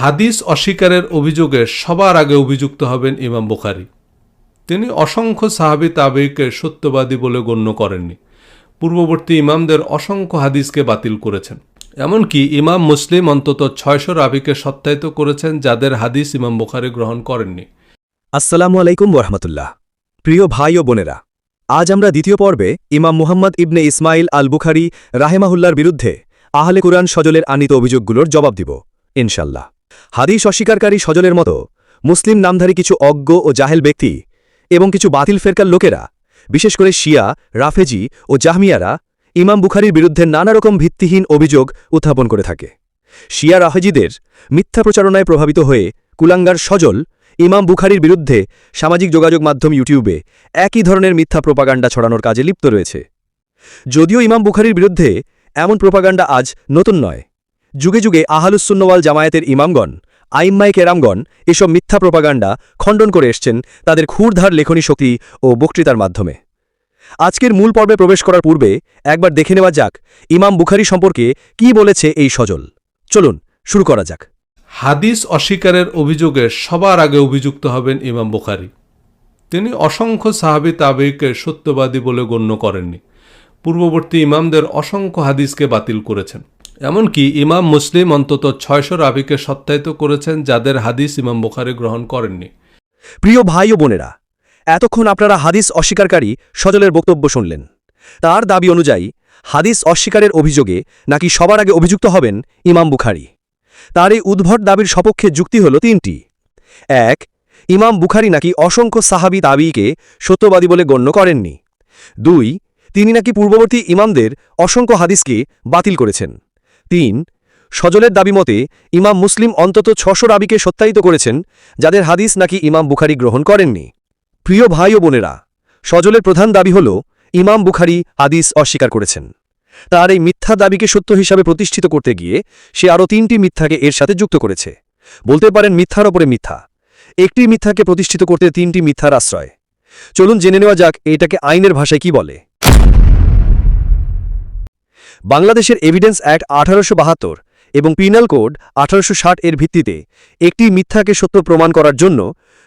হাদিস অস্বীকারের অভিযোগে সবার আগে অভিযুক্ত হবেন ইমাম বুখারি। তিনি অসংখ্য সাহাবি তাবেইকে সত্যবাদী বলে গণ্য করেননি। পূর্ববর্তী ইমামদের অসংখ্য হাদিসকে বাতিল করেছেন। এমনকি ইমাম মুসলিম অন্তত ছয়শো রাবিকে সত্যায়িত করেছেন যাদের হাদিস ইমাম বুখারি গ্রহণ করেননি। আসসালামু আলাইকুম ওরহমতুল্লাহ প্রিয় ভাই ও বোনেরা, আজ আমরা দ্বিতীয় পর্বে ইমাম মুহাম্মদ ইবনে ইসমাইল আল বুখারি রাহেমাহুল্লার বিরুদ্ধে আহলে কুরআন সজলের আনিত অভিযোগগুলোর জবাব দিব, ইনশাল্লাহ। হাদিস অস্বীকারী সজলের মতো মুসলিম নামধারী কিছু অজ্ঞ ও জাহেল ব্যক্তি এবং কিছু বাতিল ফেরকার লোকেরা, বিশেষ করে শিয়া, রাফেজি ও জাহমিয়ারা, ইমাম বুখারির বিরুদ্ধে নানা রকম ভিত্তিহীন অভিযোগ উত্থাপন করে থাকে। শিয়া রাফেজিদের মিথ্যা প্রচারণায় প্রভাবিত হয়ে কুলাঙ্গার সজল ইমাম বুখারির বিরুদ্ধে সামাজিক যোগাযোগ মাধ্যম ইউটিউবে একই ধরনের মিথ্যা প্রোপাগান্ডা ছড়ানোর কাজে লিপ্ত রয়েছে। যদিও ইমাম বুখারির বিরুদ্ধে এমন প্রোপাগান্ডা আজ নতুন নয় যুগে যুগে আহালুসুন্নওয়াল জামায়াতের ইমামগণ আইম্মাই কেরামগণ এসব মিথ্যা প্রোপাগান্ডা খণ্ডন করে এসছেন তাদের ক্ষুরধার লেখনী শক্তি ও বক্তৃতার মাধ্যমে। আজকের মূল পর্বে প্রবেশ করার পূর্বে একবার দেখে নেওয়া যাক ইমাম বুখারি সম্পর্কে কি বলেছে এই সজল। চলুন, শুরু করা যাক। হাদিস অস্বীকারের অভিযোগে সবার আগে অভিযুক্ত হবেন ইমাম বুখারি। তিনি অসংখ্য সাহাবি তাবেইকে সত্যবাদী বলে গণ্য করেননি। পূর্ববর্তী ইমামদের অসংখ্য হাদিসকে বাতিল করেছেন। এমনকি ইমাম মুসলিম অন্তত ছয়শো রাবিকে সত্যায়িত করেছেন যাদের হাদিস ইমাম বুখারি গ্রহণ করেননি। প্রিয় ভাই ও বোনেরা, এতক্ষণ আপনারা হাদিস অস্বীকারী সজলের বক্তব্য শুনলেন। তার দাবি অনুযায়ী, হাদিস অস্বীকারের অভিযোগে নাকি সবার আগে অভিযুক্ত হবেন ইমাম বুখারি। তার এই উদ্ভট দাবির সপক্ষে যুক্তি হল তিনটি। এক, ইমাম বুখারি নাকি অসংখ্য সাহাবি তাবিকে সত্যবাদী বলে গণ্য করেননি। দুই, তিনি নাকি পূর্ববর্তী ইমামদের অসংখ্য হাদিসকে বাতিল করেছেন। তিন, সজলের দাবি মতে ইমাম মুসলিম অন্তত ছশো রাবিকে সত্যায়িত করেছেন, যাদের হাদিস নাকি ইমাম বুখারি গ্রহণ করেননি। প্রিয় ভাই ও বোনেরা, সজলের প্রধান দাবি হল, ইমাম বুখারি হাদিস অস্বীকার করেছেন। তার এই মিথ্যা দাবিকে সত্য হিসাবে প্রতিষ্ঠিত করতে গিয়ে সে আরও তিনটি মিথ্যাকে এর সাথে যুক্ত করেছে। বলতে পারেন মিথ্যার ওপরে মিথ্যা। একটি মিথ্যাকে প্রতিষ্ঠিত করতে তিনটি মিথ্যার আশ্রয়। চলুন জেনে নেওয়া যাক, এটাকে আইনের ভাষায় কি বলে। বাংলাদেশের এভিডেন্স অ্যাক্ট আঠারোশো বাহাত্তর এবং পিনাল কোড আঠারোশো ষাট এর ভিত্তিতে একটি মিথ্যাকে সত্য প্রমাণ করার জন্য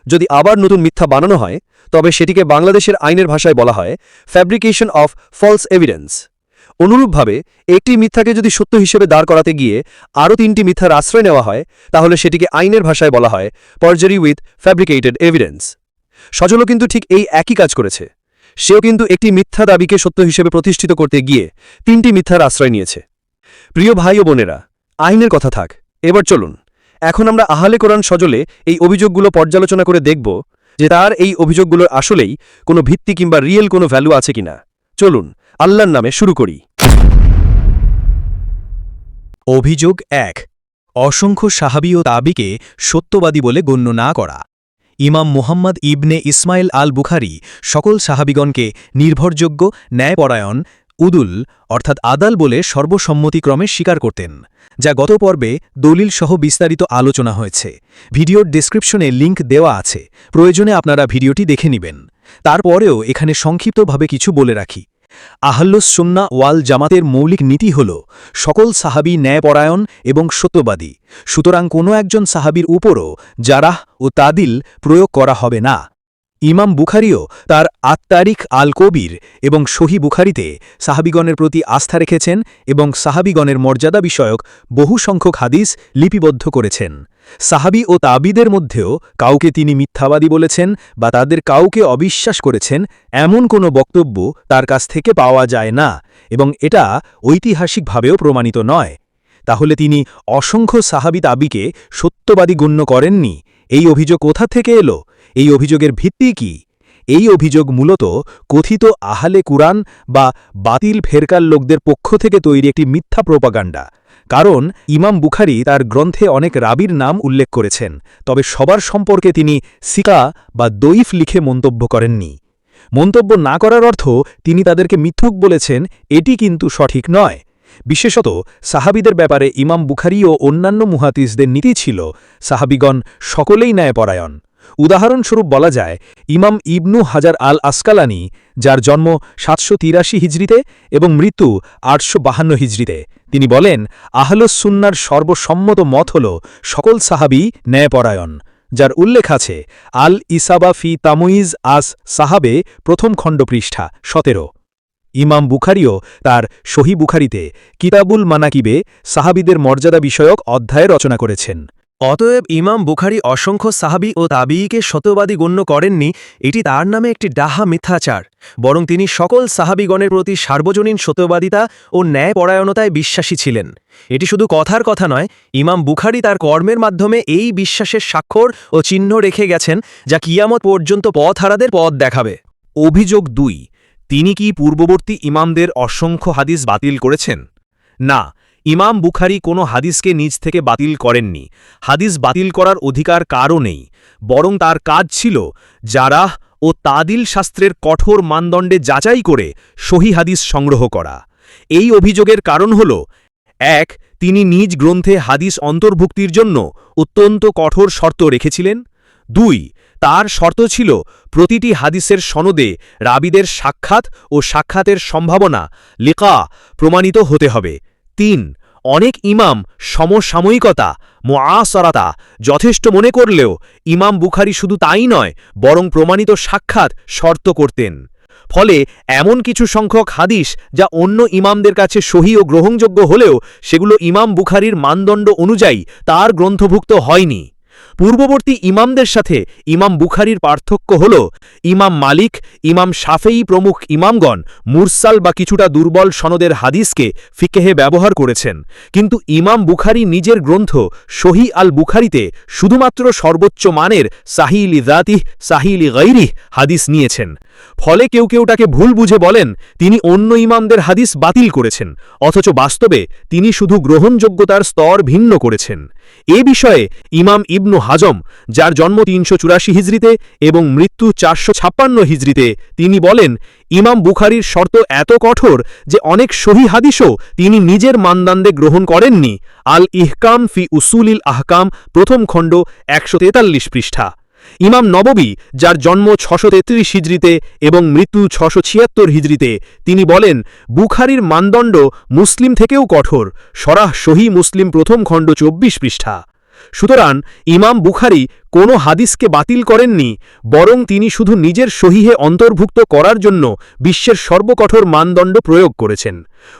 যদি আবার নতুন মিথ্যা বানানো হয়, তবে সেটিকে বাংলাদেশের আইনের ভাষায় বলা হয় ফ্যাব্রিকেশন অফ ফলস এভিডেন্স অনুরূপভাবে, একটি মিথ্যাকে যদি সত্য হিসেবে দাঁড় করাতে গিয়ে আরও তিনটি মিথ্যার আশ্রয় নেওয়া হয়, তাহলে সেটিকে আইনের ভাষায় বলা হয় পর্জারি উইথ ফ্যাব্রিকেটেড এভিডেন্স সজলও কিন্তু ঠিক এই একই কাজ করেছে। সেও কিন্তু একটি মিথ্যা দাবিকে সত্য হিসেবে প্রতিষ্ঠিত করতে গিয়ে তিনটি মিথ্যার আশ্রয় নিয়েছে। প্রিয় ভাই ও বোনেরা, আইনের কথা থাক। এবার চলুন। এখন আমরা আহলে কোরআন সজলে এই অভিযোগগুলো পর্যালোচনা করে দেখব যে তার এই অভিযোগগুলোর আসলেই কোনো ভিত্তি কিংবা রিয়েল কোনো ভ্যালু আছে কিনা। চলুন, আল্লাহর নামে শুরু করি। অভিযোগ এক। অসংখ্য সাহাবি ও তাবিকে সত্যবাদী বলে গণ্য না করা। ইমাম মুহাম্মদ ইবনে ইসমাইল আল বুখারি সকল সাহাবিগণকে নির্ভরযোগ্য, ন্যায়পরায়ণ, উদুল, অর্থাৎ আদাল বলে সর্বসম্মতিক্রমে স্বীকার করতেন, যা গত পর্বে দলিল সহ বিস্তারিত আলোচনা হয়েছে। ভিডিওর ডেসক্রিপশনে লিংক দেওয়া আছে। প্রয়োজনে আপনারা ভিডিওটি দেখে নেবেন। তারপরেও এখানে সংক্ষিপ্তভাবে কিছু বলে রাখি। আহল্লুস সুন্না ওয়াল জামাতের মৌলিক নীতি হল, সকল সাহাবি ন্যায়পরায়ণ এবং সত্যবাদী। সুতরাং কোনো একজন সাহাবির উপরও জারাহ ও তাদিল প্রয়োগ করা হবে না। ইমাম বুখারিও তার আত্মারিক আল কবির এবং সহি বুখারিতে সাহাবিগণের প্রতি আস্থা রেখেছেন এবং সাহাবিগণের মর্যাদা বিষয়ক বহু সংখ্যক হাদিস লিপিবদ্ধ করেছেন। সাহাবি ও তাবিদের মধ্যেও কাউকে তিনি মিথ্যাবাদী বলেছেন বা তাদের কাউকে অবিশ্বাস করেছেন এমন কোনো বক্তব্য তার কাছ থেকে পাওয়া যায় না এবং এটা ঐতিহাসিকভাবেও প্রমাণিত নয়। তাহলে তিনি অসংখ্য সাহাবি তাবিকে সত্যবাদী গণ্য করেননি? এই অভিযোগ কোথা থেকে এলো? এই অভিযোগের ভিত্তি কি? এই অভিযোগ মূলত কথিত আহালে কুরআন বা বাতিল ফেরকার লোকদের পক্ষ থেকে তৈরি একটি মিথ্যা প্রোপাগান্ডা। কারণ ইমাম বুখারি তার গ্রন্থে অনেক রাবির নাম উল্লেখ করেছেন, তবে সবার সম্পর্কে তিনি সিকা বা দইফ লিখে মন্তব্য করেননি। মন্তব্য না করার অর্থ তিনি তাদেরকে মিথ্যুক বলেছেন, এটি কিন্তু সঠিক নয়। বিশেষত সাহাবিদের ব্যাপারে ইমাম বুখারি ও অন্যান্য মুহাতিসদের নীতি ছিল, সাহাবিগণ সকলেই ন্যায়পরায়ণ। উদাহরণস্বরূপ বলা যায়, ইমাম ইবনু হাজার আল আসকালানি যার জন্ম সাতশো তিরাশি হিজড়িতে এবং মৃত্যু আটশো বাহান্ন হিজড়িতে। তিনি বলেন আহলুসুন্নার সর্বসম্মত মত হল সকল সাহাবি ন্যায়পরায়ণ, যার উল্লেখ আছে আল ইসাবা ফি তামুইজ আস সাহাবে প্রথম খণ্ড পৃষ্ঠা, সতেরো। ইমাম বুখারিও তার সহি বুখারিতে কিতাবুল মানাকিবে সাহাবিদের মর্যাদা বিষয়ক অধ্যায় রচনা করেছেন। অতএব ইমাম বুখারি অসংখ্য সাহাবি ও তাবিইকে সত্যবাদী গণ্য করেননি, এটি তার নামে একটি ডাহা মিথ্যাচার, বরং তিনি সকল সাহাবিগণের প্রতি সার্বজনীন সত্যবাদিতা ও ন্যায়পরায়ণতায় বিশ্বাসী ছিলেন। এটি শুধু কথার কথা নয়, ইমাম বুখারি তার কর্মের মাধ্যমে এই বিশ্বাসের স্বাক্ষর ও চিহ্ন রেখে গেছেন, যা কিয়ামত পর্যন্ত পথহারাদের পথ দেখাবে। অভিযোগ দুই, তিনি কি পূর্ববর্তী ইমামদের অসংখ্য হাদিস বাতিল করেছেন? না ইমাম বুখারি কোনো হাদিসকে নিজ থেকে বাতিল করেননি। হাদিস বাতিল করার অধিকার কারও নেই, বরং তার কাজ ছিল জারাহ ও তাদিল শাস্ত্রের কঠোর মানদণ্ডে যাচাই করে সহি হাদিস সংগ্রহ করা। এই অভিযোগের কারণ হল, এক, তিনি নিজ গ্রন্থে হাদিস অন্তর্ভুক্তির জন্য অত্যন্ত কঠোর শর্ত রেখেছিলেন। দুই, তার শর্ত ছিল প্রতিটি হাদিসের সনদে রাবিদের সাক্ষাৎ ও সাক্ষাতের সম্ভাবনা, লিকা, প্রমাণিত হতে হবে। তিন, অনেক ইমাম সমসাময়িকতা মোয়াসরাতা যথেষ্ট মনে করলেও ইমাম বুখারি শুধু তাই নয়, বরং প্রমাণিত সাক্ষাৎ শর্ত করতেন। ফলে এমন কিছু সংখ্যক হাদিস যা অন্য ইমামদের কাছে সহি ও গ্রহণযোগ্য হলেও সেগুলো ইমাম বুখারির মানদণ্ড অনুযায়ী তার গ্রন্থভুক্ত হয়নি। পূর্ববর্তী ইমামদের সাথে ইমাম বুখারির পার্থক্য হল, ইমাম মালিক, ইমাম সাফেই প্রমুখ ইমামগণ মুরসাল বা কিছুটা দুর্বল সনদের হাদিসকে ফিকেহে ব্যবহার করেছেন। কিন্তু ইমাম বুখারি নিজের গ্রন্থ সহি আল বুখারিতে শুধুমাত্র সর্বোচ্চ মানের সাহিলি জাতিহ সাহিলি গৈরিহ হাদিস নিয়েছেন। ফলে কেউ কেউ তাকে ভুল বুঝে বলেন, তিনি অন্য ইমামদের হাদিস বাতিল করেছেন, অথচ বাস্তবে তিনি শুধু গ্রহণযোগ্যতার স্তর ভিন্ন করেছেন। এ বিষয়ে ইমাম ইবনু হাজম, যার জন্ম তিনশো চুরাশি হিজড়িতে এবং মৃত্যু চারশো ছাপ্পান্ন হিজড়িতে, তিনি বলেন, ইমাম বুখারির শর্ত এত কঠোর যে অনেক সহি হাদিসও তিনি নিজের মানদান্দে গ্রহণ করেননি। আল ইহকাম ফি উসুলিল আহকাম, প্রথম খণ্ড একশো তেতাল্লিশ পৃষ্ঠা। ইমাম নববী, যার জন্ম ছশো তেত্রিশ হিজড়িতে এবং মৃত্যু ছশো ছিয়াত্তর হিজড়িতে, তিনি বলেন, বুখারির মানদণ্ড মুসলিম থেকেও কঠোর, সরাহ সহি মুসলিম প্রথম খণ্ড চব্বিশ পৃষ্ঠা। সুতরাং ইমাম বুখারি কোনো হাদিসকে বাতিল করেননি, বরং তিনি শুধু নিজের সহিহে অন্তর্ভুক্ত করার জন্য বিশ্বের সর্বকঠোর মানদণ্ড প্রয়োগ করেছেন।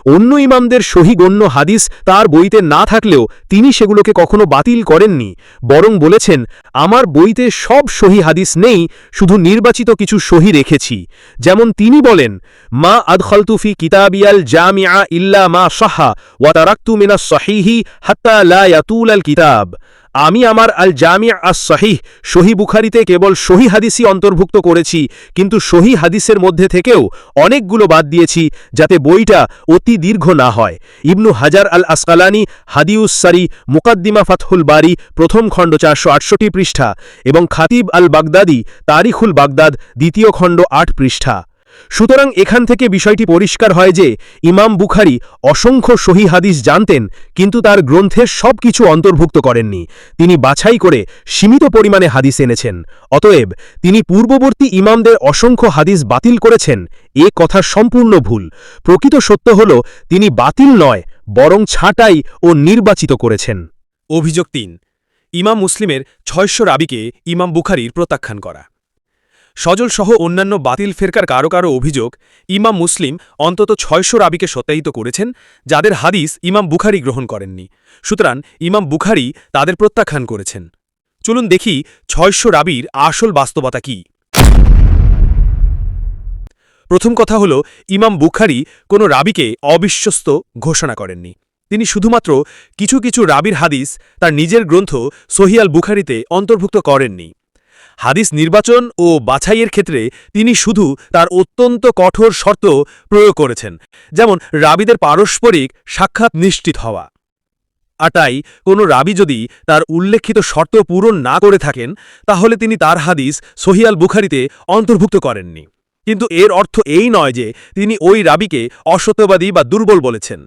অন্য ইমামদের সহিগণ্য হাদিস তার বইতে না থাকলেও তিনি সেগুলোকে কখনো বাতিল করেননি, বরং বলেছেন, আমার বইতে সব সহি হাদিস নেই, শুধু নির্বাচিত কিছু সহি রেখেছি। যেমন তিনি বলেন, মা আদখলতুফি কিতাবিয়াল জামিয়া ইল্লা মা সাহা ওয়াতারাক্তু মিনা সহিহি হাত্তা লা ইয়াতুল আল কিতাব। আমি আমার আল জামিয়া আস সহিহ সহি বুখারিতে কেবল সহি হাদিসই অন্তর্ভুক্ত করেছি, কিন্তু সহি হাদিসের মধ্যে থেকেও অনেকগুলো বাদ দিয়েছি যাতে বইটা অতি দীর্ঘ না হয়। ইবনু হাজার আল আসকালানি হাদিউসারি মুকাদ্দিমা ফাতহুল বারি, প্রথম খণ্ড চারশো আটষট্টি পৃষ্ঠা এবং খাতিব আল বাগদাদি তারিখুল বাগদাদ, দ্বিতীয় খণ্ড আট পৃষ্ঠা। সুতরাং এখান থেকে বিষয়টি পরিষ্কার হয় যে, ইমাম বুখারি অসংখ্য সহি হাদিস জানতেন, কিন্তু তার গ্রন্থের সব কিছু অন্তর্ভুক্ত করেননি। তিনি বাছাই করে সীমিত পরিমাণে হাদিস এনেছেন। অতএব, তিনি পূর্ববর্তী ইমামদের অসংখ্য হাদিস বাতিল করেছেন, এ কথা সম্পূর্ণ ভুল। প্রকৃত সত্য হল, তিনি বাতিল নয়, বরং ছাঁটাই ও নির্বাচিত করেছেন। অভিযোগ তিন, ইমাম মুসলিমের ছয়শো রাবিকে ইমাম বুখারির প্রত্যাখ্যান করা। সজল সহ অন্যান্য বাতিল ফেরকার কারও কারও অভিযোগ, ইমাম মুসলিম অন্তত ছয়শো রাবিকে সত্যায়িত করেছেন, যাদের হাদিস ইমাম বুখারি গ্রহণ করেননি। সুতরাং ইমাম বুখারি তাদের প্রত্যাখ্যান করেছেন। চলুন দেখি ছয়শো রাবির আসল বাস্তবতা কি। প্রথম কথা হল, ইমাম বুখারি কোনো রাবিকে অবিশ্বস্ত ঘোষণা করেননি। তিনি শুধুমাত্র কিছু কিছু রাবির হাদিস তার নিজের গ্রন্থ সহিয়াল বুখারিতে অন্তর্ভুক্ত করেননি। হাদিস নির্বাচন ও বাছাইয়ের ক্ষেত্রে তিনি শুধু তার অত্যন্ত কঠোর শর্ত প্রয়োগ করেছেন, যেমন রাবিদের পারস্পরিক সাক্ষাৎ নিশ্চিত হওয়া। আর তাই কোনো রাবি যদি তার উল্লেখিত শর্ত পূরণ না করে থাকেন, তাহলে তিনি তার হাদিস সহিয়াল বুখারিতে অন্তর্ভুক্ত করেননি। কিন্তু এর অর্থ এই নয় যে তিনি ওই রাবিকে অসত্যবাদী বা দুর্বল বলেছেন।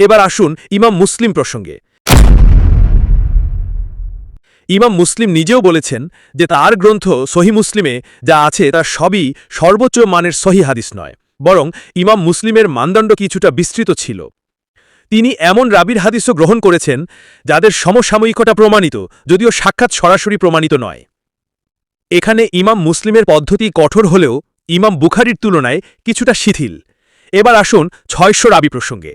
এবার আসুন ইমাম মুসলিম প্রসঙ্গে। ইমাম মুসলিম নিজেও বলেছেন যে তার গ্রন্থ সহি মুসলিমে যা আছে তা সবই সর্বোচ্চ মানের সহি হাদিস নয়, বরং ইমাম মুসলিমের মানদণ্ড কিছুটা বিস্তৃত ছিল। তিনি এমন রাবির হাদিসও গ্রহণ করেছেন যাদের সমসাময়িকতা প্রমাণিত, যদিও সাক্ষাৎ সরাসরি প্রমাণিত নয়। এখানে ইমাম মুসলিমের পদ্ধতি কঠোর হলেও ইমাম বুখারির তুলনায় কিছুটা শিথিল। এবার আসুন ছয়শো রাবি প্রসঙ্গে।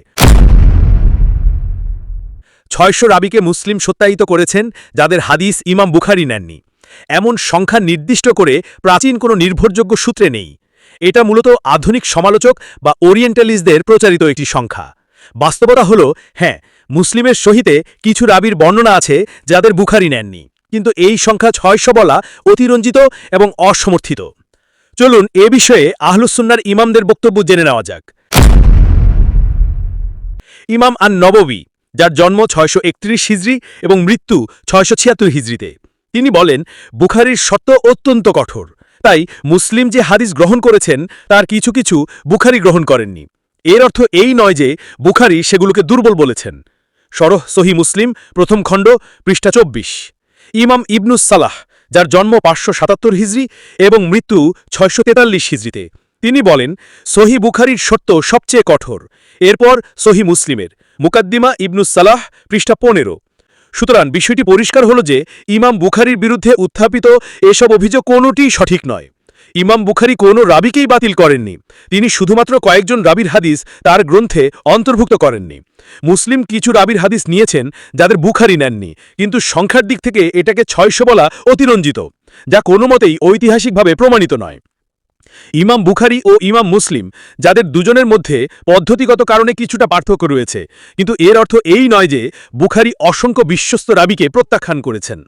ছয়শো রাবিকে মুসলিম সত্যায়িত করেছেন, যাদের হাদিস ইমাম বুখারি নেননি। এমন সংখ্যা নির্দিষ্ট করে প্রাচীন কোনো নির্ভরযোগ্য সূত্রে নেই। এটা মূলত আধুনিক সমালোচক বা ওরিয়েন্টালিস্টদের প্রচারিত একটি সংখ্যা। বাস্তবতা হল হ্যাঁ মুসলিমের সহিতে কিছু রাবির বর্ণনা আছে যাদের বুখারি নেননি, কিন্তু এই সংখ্যা ছয়শো বলা অতিরঞ্জিত এবং অসমর্থিত। চলুন এ বিষয়ে আহলুসুন্নার ইমামদের বক্তব্য জেনে নেওয়া যাক। ইমাম আন নববী যার জন্ম ছয়শো একত্রিশ হিজড়ি এবং মৃত্যু ছয়শো ছিয়াত্তর হিজড়িতে তিনি বলেন, বুখারির সত্য অত্যন্ত কঠোর। তাই মুসলিম যে হাদিস গ্রহণ করেছেন, তার কিছু কিছু বুখারি গ্রহণ করেননি। এর অর্থ এই নয় যে বুখারি সেগুলোকে দুর্বল বলেছেন। সরহ সহি মুসলিম, প্রথম খণ্ড, পৃষ্ঠা চব্বিশ। ইমাম ইবনুস সালাহ, যার জন্ম পাঁচশো সাতাত্তর হিজড়ি এবং মৃত্যু ছয়শো তেতাল্লিশ হিজড়িতে তিনি বলেন সহি বুখারির সত্য সবচেয়ে কঠোর। এরপর সহি মুসলিমের। মুকাদ্দিমা ইবনুস সালাহ, পৃষ্ঠা পনেরো। সুতরাং বিষয়টি পরিষ্কার হল যে, ইমাম বুখারির বিরুদ্ধে উত্থাপিত এসব অভিযোগ কোনোটিই সঠিক নয়। ইমাম বুখারি কোনো রাবিকেই বাতিল করেননি। তিনি শুধুমাত্র কয়েকজন রাবির হাদিস তার গ্রন্থে অন্তর্ভুক্ত করেননি। মুসলিম কিছু রাবির হাদিস নিয়েছেন যাদের বুখারি নেননি, কিন্তু সংখ্যার দিক থেকে এটাকে ছয়শো বলা অতিরঞ্জিত, যা কোনো মতেই ঐতিহাসিকভাবে প্রমাণিত নয়। ইমাম বুখারি ও ইমাম মুসলিম, যাদের দুজনের মধ্যে পদ্ধতিগত কারণে কিছুটা পার্থক্য রয়েছে। কিন্তু এর অর্থ এই নয় যে বুখারি অসংখ্য বিশ্বস্ত রাবিকে প্রত্যাখ্যান করেছেন।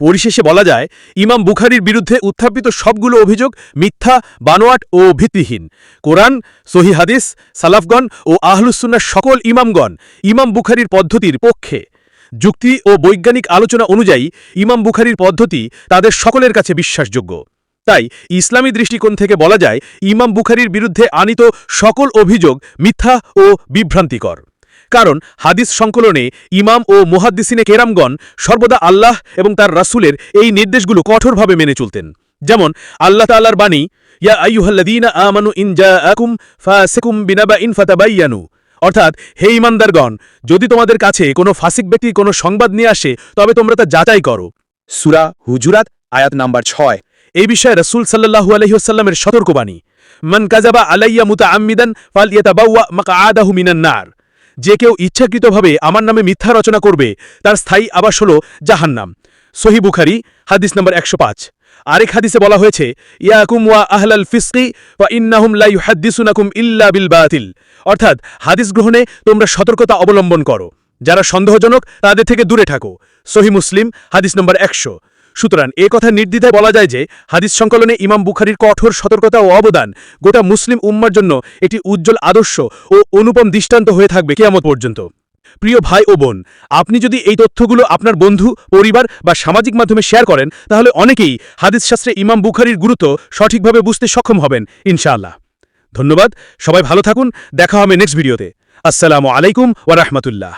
পরিশেষে বলা যায়, ইমাম বুখারির বিরুদ্ধে উত্থাপিত সবগুলো অভিযোগ মিথ্যা, বানোয়াট ও ভিত্তিহীন। কোরআন, সহি হাদিস, সালাফগণ ও আহলুসুন্নার সকল ইমামগণ ইমাম বুখারির পদ্ধতির পক্ষে। যুক্তি ও বৈজ্ঞানিক আলোচনা অনুযায়ী, ইমাম বুখারির পদ্ধতি তাদের সকলের কাছে বিশ্বাসযোগ্য। তাই ইসলামী দৃষ্টিকোণ থেকে বলা যায়, ইমাম বুখারির বিরুদ্ধে আনিত সকল অভিযোগ মিথ্যা ও বিভ্রান্তিকর। কারণ হাদিস সংকলনে ইমাম ও মুহাদ্দিসিনে কেরামগণ সর্বদা আল্লাহ এবং তার রাসূলের এই নির্দেশগুলো কঠোরভাবে মেনে চলতেন। যেমন, আল্লাহ তাআলার বাণী, ইয়া আইয়ুহাল্লাযীনা আমানু ইন জাআকুম ফাসিকুম বিনাবাইন ফাতাবায়ানু অর্থাৎ, হে ইমানদারগণ, যদি তোমাদের কাছে কোনো ফাসিক ব্যক্তি কোনো সংবাদ নিয়ে আসে, তবে তোমরা তা যাচাই করো। সুরা হুজুরাত, আয়াত নাম্বার ছয়। এই বিষয়ে রসুল সাল্লাহু আলহিহাস্লামের সতর্কবাণী, মান কাজাবা আলাইয়া মুতা আম্মিদান ফাল ইয়াতাবাউয়া মাকআদাহু মিনান নার। যে কেউ ইচ্ছাকৃতভাবে আমার নামে মিথ্যা রচনা করবে, তার স্থায়ী আবাস হল জাহান্নাম। সহি বুখারি, হাদিস নম্বর একশো পাঁচ। আরেক হাদিসে বলা হয়েছে, ইয়াকুম ওয়া আহলাল ফিসকি ওয়া ইন্নাহুম লা ইউহাদ্দিসুনাকুম ইল্লা বিল বাতিল। অর্থাৎ, হাদিস গ্রহণে তোমরা সতর্কতা অবলম্বন করো। যারা সন্দেহজনক, তাদের থেকে দূরে থাকো। সহি মুসলিম, হাদিস নম্বর একশো। সুতরাং এ কথা নির্দ্বিধায় বলা যায় যে হাদিস সংকলনে ইমাম বুখারির কঠোর সতর্কতা ও অবদান গোটা মুসলিম উম্মার জন্য একটি উজ্জ্বল আদর্শ ও অনুপম দৃষ্টান্ত হয়ে থাকবে কেয়ামত পর্যন্ত। প্রিয় ভাই ও বোন, আপনি যদি এই তথ্যগুলো আপনার বন্ধু, পরিবার বা সামাজিক মাধ্যমে শেয়ার করেন, তাহলে অনেকেই হাদিস শাস্ত্রে ইমাম বুখারির গুরুত্ব সঠিকভাবে বুঝতে সক্ষম হবেন, ইনশাআল্লাহ। ধন্যবাদ, সবাই ভালো থাকুন, দেখা হবে নেক্সট ভিডিওতে। আসসালামু আলাইকুম ওয়া রাহমাতুল্লাহ।